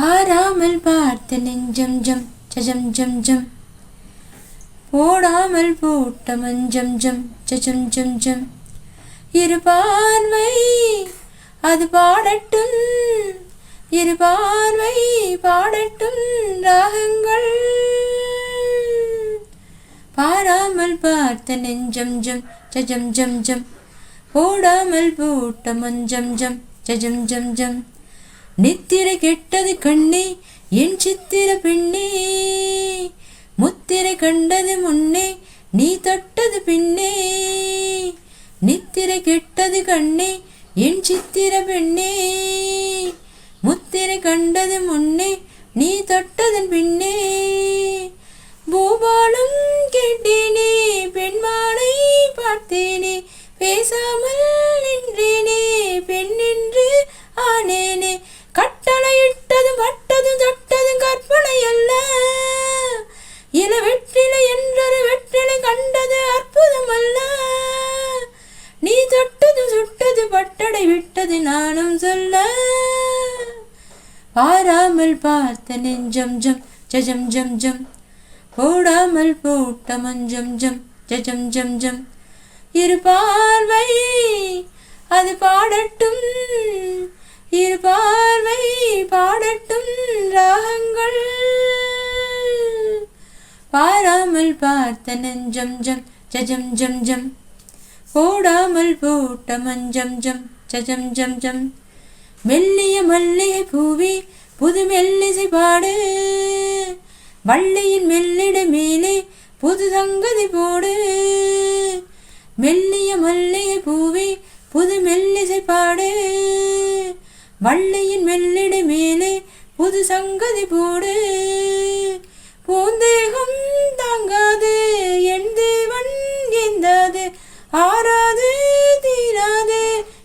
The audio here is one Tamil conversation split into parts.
பாராமல் பார்த்த நெஞ்சம் ஜம் ஜம் ஜம் ஜம். போடாமல் போட்ட மஞ்சம் ஜம் ஜம் ஜம் ஜம். இரு அது பாடட்டும். இரு பாடட்டும் ராகங்கள். பாராமல் பார்த்த நெஞ்சம் ஜம் ஜம் ஜம் ஜம். போடாமல் போட்ட மஞ்சம் ஜம் ஜம் ஜம் ஜம். நித்திரை கெட்டது கண்ணே என் சித்திர பெண்ணே. முத்திரை கண்டது முன்னே நீ தொட்டது பின்னே. நித்திரை கெட்டது கண்ணே என் சித்திர பெண்ணே. முத்திரை கண்டது முன்னே நீ தொட்டதன் பின்னே. பூபாலம் கேட்டேனே பெண்மானை பார்த்தேனே பேசாமல் பட்டது நானும் சொல்ல. பாராமல் பார்த்த நெஞ்சம் ஜம் ஜஜம் ஜம் ஜம் போடாமல் போட்ட மஞ்சம் ஜம் ஜஜம் ஜம் ஜம் இரு பார்வை அது பாடட்டும். இரு பார்வை பாடட்டும் ராகங்கள். பாராமல் பார்த்த நெஞ்சம் ஜம் ஜஜம் ஜம் ஜம். போடாமல் போட்ட மஞ்சம் ஜம். ஜம் ஜம் ஜம். மெல்லிய மல்லிகை பூவி புது மெல்லிசை பாடு. வள்ளியின் மெல்லிட மேலே புது சங்கதி போடு. மெல்லிய மல்லிகை பூவி புது மெல்லிசை பாடு. வள்ளியின் மெல்லிட மேலே புது சங்கதி போடு. பூந்தேகம் தாங்காது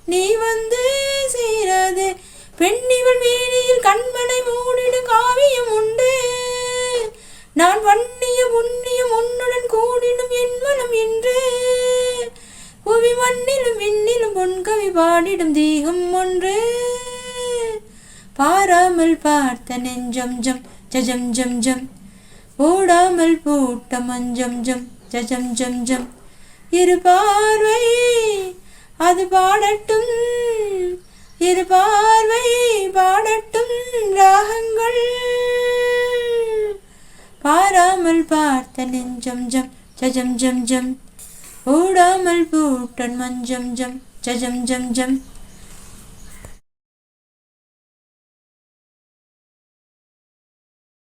நீ வந்து சேராது. பெண்ணிவள் வீணியில் கண்மனை மூடிடு காவியம் உண்டு. நான் வன்னிய உன்னியும் உன்னுடன் கூடினும் என் மனம் என்று புவி மண்ணிலும் விண்ணிலும் பொன்கவி பாடிடும் தீகம் ஒன்று. பாராமல் பார்த்த நெஞ்சம் ஜம் ஜம் ஜம் ஜம். ஓடாமல் போட்ட மஞ்சம் ஜம் ஜம் ஜம் ஜம். இரு பார்வை அது பாடட்டும். இரு பார்வை பாடட்டும் ராகங்கள். பாராமல் பார்த்த நெஞ்சம் ஜம் ஜம் ஜம் ஜம். ஓடாமல் பூட்டன் மஞ்சம் ஜம் ஜம் ஜம் ஜம்.